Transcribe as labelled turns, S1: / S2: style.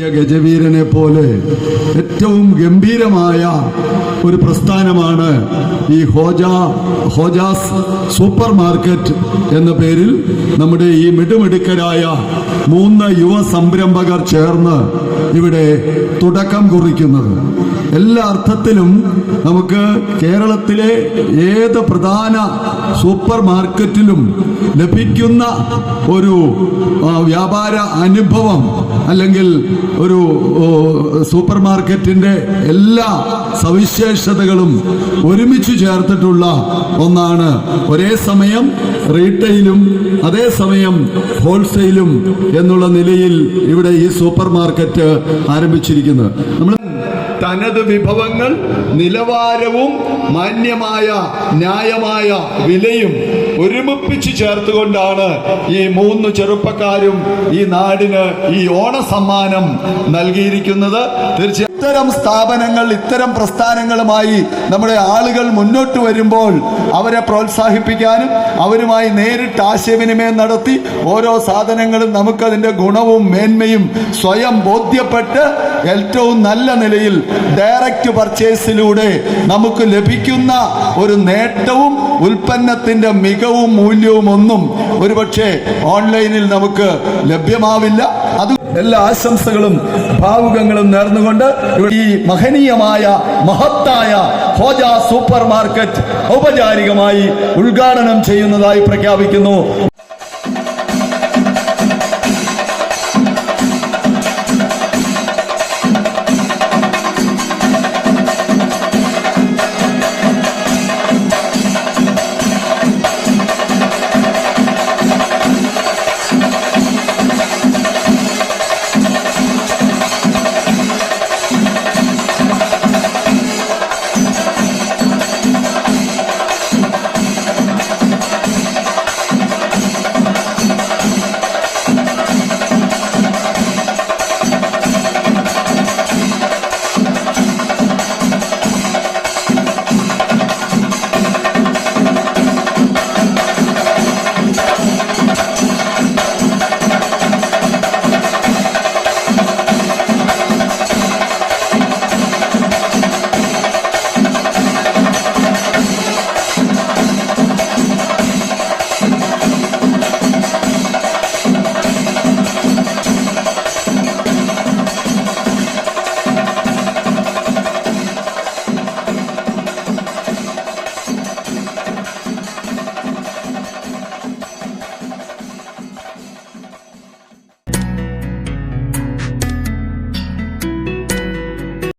S1: വലിയ ഗജവീരനെ പോലെ ഏറ്റവും ഗംഭീരമായ ഒരു പ്രസ്ഥാനമാണ് ഈ ഹോജ ഹോജാസ് സൂപ്പർ മാർക്കറ്റ് എന്ന പേരിൽ നമ്മുടെ ഈ മിടുമിടുക്കരായ മൂന്ന് യുവ സംരംഭകർ ചേർന്ന് ഇവിടെ തുടക്കം കുറിക്കുന്നത്. എല്ലാ അർത്ഥത്തിലും നമുക്ക് കേരളത്തിലെ ഏത് പ്രധാന സൂപ്പർ മാർക്കറ്റിലും ലഭിക്കുന്ന ഒരു വ്യാപാര അനുഭവം അല്ലെങ്കിൽ ഒരു സൂപ്പർ മാർക്കറ്റിന്റെ എല്ലാ സവിശേഷതകളും ഒരുമിച്ച് ചേർത്തിട്ടുള്ള ഒന്നാണ്. ഒരേ സമയം റീറ്റെയിലും അതേസമയം ഹോൾസെയിലും എന്നുള്ള നിലയിൽ ഇവിടെ ഈ സൂപ്പർ മാർക്കറ്റ് ആരംഭിച്ചിരിക്കുന്നത്. നമ്മൾ തനത് വിഭവങ്ങൾ നിലവാരവും മാന്യമായ ന്യായമായ വിലയും ഒരുമിപ്പിച്ച് ചേർത്തുകൊണ്ടാണ് ഈ മൂന്ന് ചെറുപ്പക്കാരും ഈ നാടിന് ഈ ഓണസമ്മാനം നൽകിയിരിക്കുന്നത്. തീർച്ചയായും ഇത്തരം സ്ഥാപനങ്ങൾ ഇത്തരം പ്രസ്ഥാനങ്ങളുമായി നമ്മുടെ ആളുകൾ മുന്നോട്ട് വരുമ്പോൾ അവരെ പ്രോത്സാഹിപ്പിക്കാനും അവരുമായി നേരിട്ട് ആശയവിനിമയം നടത്തി ഓരോ സാധനങ്ങളും നമുക്കതിന്റെ ഗുണവും മേന്മയും സ്വയം ബോധ്യപ്പെട്ട് ഏറ്റവും നല്ല നിലയിൽ ഡയറക്റ്റ് പർച്ചേസിലൂടെ നമുക്ക് ലഭിക്കുന്ന ഒരു നേട്ടവും ഉൽപ്പന്നത്തിന്റെ മികവും മൂല്യവും ഒന്നും ഒരുപക്ഷെ ഓൺലൈനിൽ നമുക്ക് ലഭ്യമാവില്ല. അത് എല്ലാ ആശംസകളും ഭാവുകങ്ങളും നേർന്നുകൊണ്ട് ഈ മഹനീയമായ മഹത്തായ ഹോജ സൂപ്പർ മാർക്കറ്റ് ഔപചാരികമായി ഉദ്ഘാടനം ചെയ്യുന്നതായി പ്രഖ്യാപിക്കുന്നു.